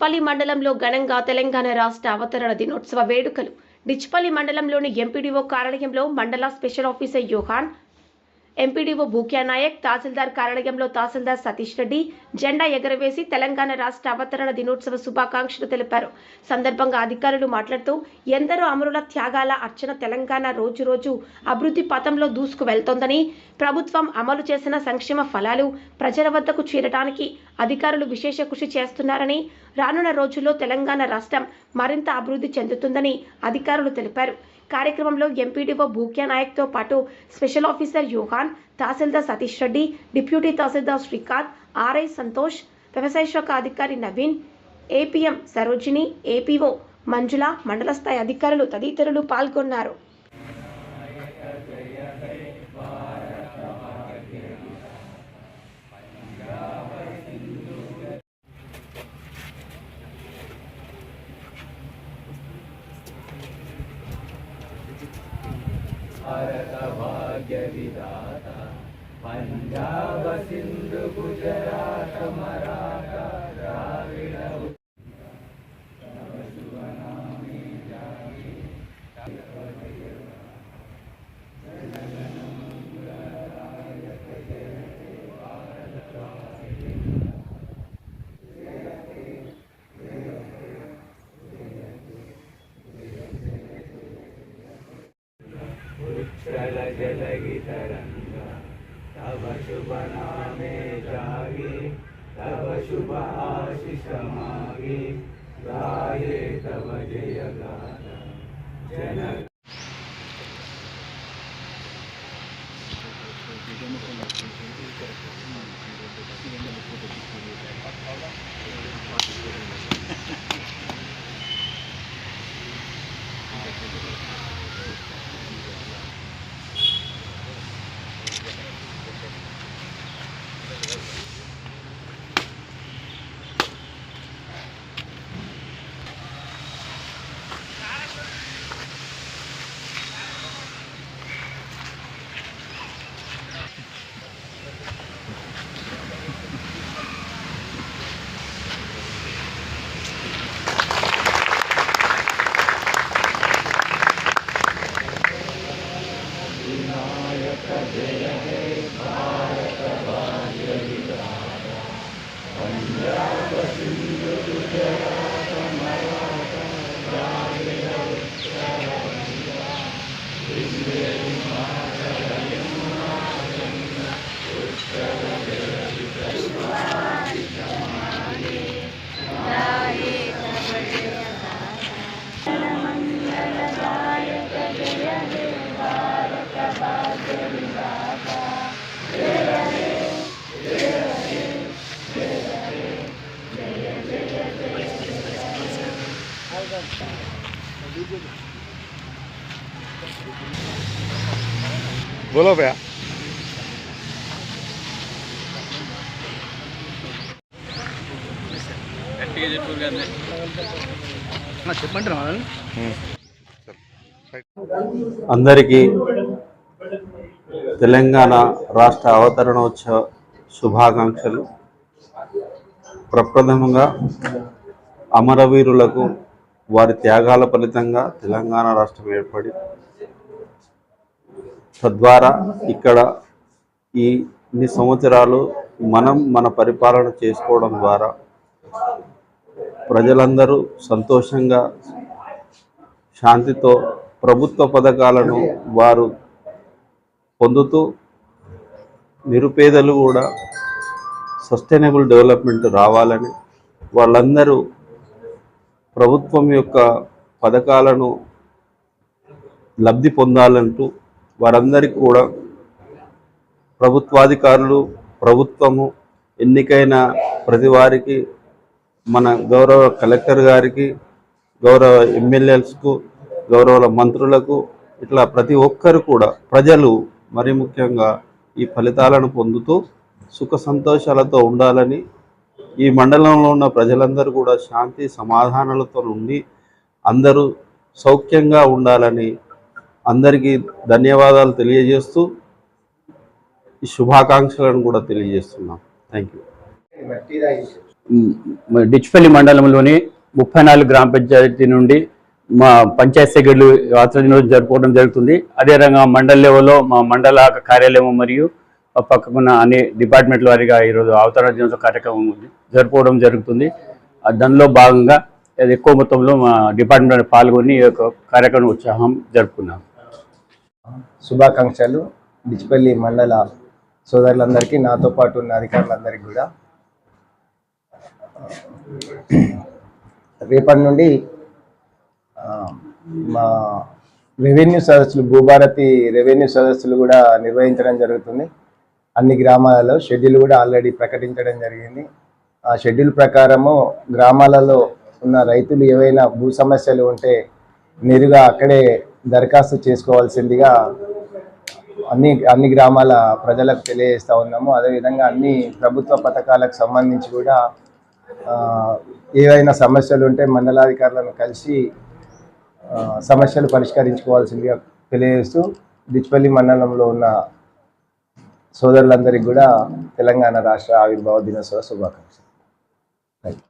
డిచ్పల్లి మండలంలో ఘనంగా తెలంగాణ రాష్ట్ర అవతరణ దినోత్సవ వేడుకలు. డిచ్పల్లి మండలంలోని ఎంపీడీఓ కార్యాలయంలో మండల special officer Yohan MPDO Bhukya Naik తహసీల్దార్ కార్యాలయంలో తహసీల్దార్ సతీష్ రెడ్డి జెండా ఎగరవేసి తెలంగాణ రాష్ట్ర అవతరణ దినోత్సవ శుభాకాంక్షలు తెలిపారు. సందర్భంగా అధికారులు మాట్లాడుతూ ఎందరో అమరుల త్యాగాల అర్చన తెలంగాణ రోజు రోజు అభివృద్ధి పథంలో దూసుకు వెళ్తోందని ప్రభుత్వం అమలు చేసిన సంక్షేమ ఫలాలు ప్రజల వద్దకు చేరడానికి అధికారులు విశేష కృషి చేస్తున్నారని రానున్న రోజుల్లో తెలంగాణ రాష్ట్రం మరింత అభివృద్ధి చెందుతుందని అధికారులు తెలిపారు. కార్యక్రమంలో ఎంపీడీఓ భూక్యా నాయక్తో పాటు special officer Yohan tahsildar Satish Reddy deputy tahsildar Srikanth RI Santosh వ్యవసాయ శాఖ అధికారి నవీన్ ఏపీఎం సరోజిని ఏపీఓ మంజుల మండల స్థాయి అధికారులు తదితరులు పాల్గొన్నారు. भारतभाग्यविता पञ्जाब सिन्धुगुजरासु मराकारिणौ जलगी तरंगा तब शुभ नामे जागे तब शुभ आशीष मागे गाये तब जय गाना जनक भैया। అందరికీ తెలంగాణ రాష్ట్ర అవతరణోత్సవ శుభాకాంక్షలు. ప్రప్రథమంగా అమరవీరులకు వారి త్యాగాల ఫలితంగా తెలంగాణ రాష్ట్రం ఏర్పడి తద్వారా ఇక్కడ ఈ ఇన్ని సంవత్సరాలు మనం మన పరిపాలన చేసుకోవడం ద్వారా ప్రజలందరూ సంతోషంగా శాంతితో ప్రభుత్వ పథకాలను వారు పొందుతూ నిరుపేదలు కూడా సస్టైనబుల్ డెవలప్మెంట్ రావాలని వాళ్ళందరూ ప్రభుత్వం యొక్క పథకాలను లబ్ధి పొందాలంటూ వారందరికీ కూడా ప్రభుత్వాధికారులు ప్రభుత్వము ఎన్నికైన ప్రతి వారికి మన గౌరవ కలెక్టర్ గారికి గౌరవ ఎమ్మెల్యేస్కు గౌరవ మంత్రులకు ఇట్లా ప్రతి ఒక్కరు కూడా ప్రజలు మరి ముఖ్యంగా ఈ ఫలితాలను పొందుతూ సుఖ సంతోషాలతో ఉండాలని ఈ మండలంలో ఉన్న ప్రజలందరూ కూడా శాంతి సమాధానాలతో ఉండి అందరూ సౌఖ్యంగా ఉండాలని అందరికీ ధన్యవాదాలు తెలియజేస్తూ ఈ శుభాకాంక్షలను కూడా తెలియజేస్తున్నాం. థ్యాంక్ యూ డిచ్పల్లి మండలంలోని ముప్పై నాలుగు గ్రామ పంచాయతీ నుండి మా పంచాయత్ సెక్రటరీ ఆధ్వర్యంలో జరుపుకోవడం జరుగుతుంది. అదే రకంగా మండల లెవెల్లో మా మండల కార్యాలయం మరియు పక్కకున్న అన్ని డిపార్ట్మెంట్ల వారిగా ఈరోజు అవతరణ దినోత్సవ కార్యక్రమం జరుపుకోవడం జరుగుతుంది. దానిలో భాగంగా అది ఎక్కువ మొత్తంలో మా డిపార్ట్మెంట్ పాల్గొని ఈ యొక్క కార్యక్రమం ఉత్సాహం జరుపుకున్నాం. శుభాకాంక్షలు. డిచ్పల్లి మండల సోదరులందరికీ నాతో పాటు ఉన్న అధికారులందరికీ కూడా. రేపటి నుండి మా రెవెన్యూ సదస్సులు భూభారతి రెవెన్యూ సదస్సులు కూడా నిర్వహించడం జరుగుతుంది. అన్ని గ్రామాలలో షెడ్యూల్ కూడా ఆల్రెడీ ప్రకటించడం జరిగింది. ఆ షెడ్యూల్ ప్రకారము గ్రామాలలో ఉన్న రైతులు ఏవైనా భూ సమస్యలు ఉంటే నేరుగా అక్కడే దరఖాస్తు చేసుకోవాల్సిందిగా అన్ని అన్ని గ్రామాల ప్రజలకు తెలియజేస్తూ ఉన్నాము. అదేవిధంగా అన్ని ప్రభుత్వ పథకాలకు సంబంధించి కూడా ఏవైనా సమస్యలు ఉంటే మండలాధికారులను కలిసి సమస్యలు పరిష్కరించుకోవాల్సిందిగా తెలియజేస్తూ డిచ్పల్లి మండలంలో ఉన్న సోదరులందరికీ కూడా తెలంగాణ రాష్ట్ర ఆవిర్భావ దినోత్సవ శుభాకాంక్షలు.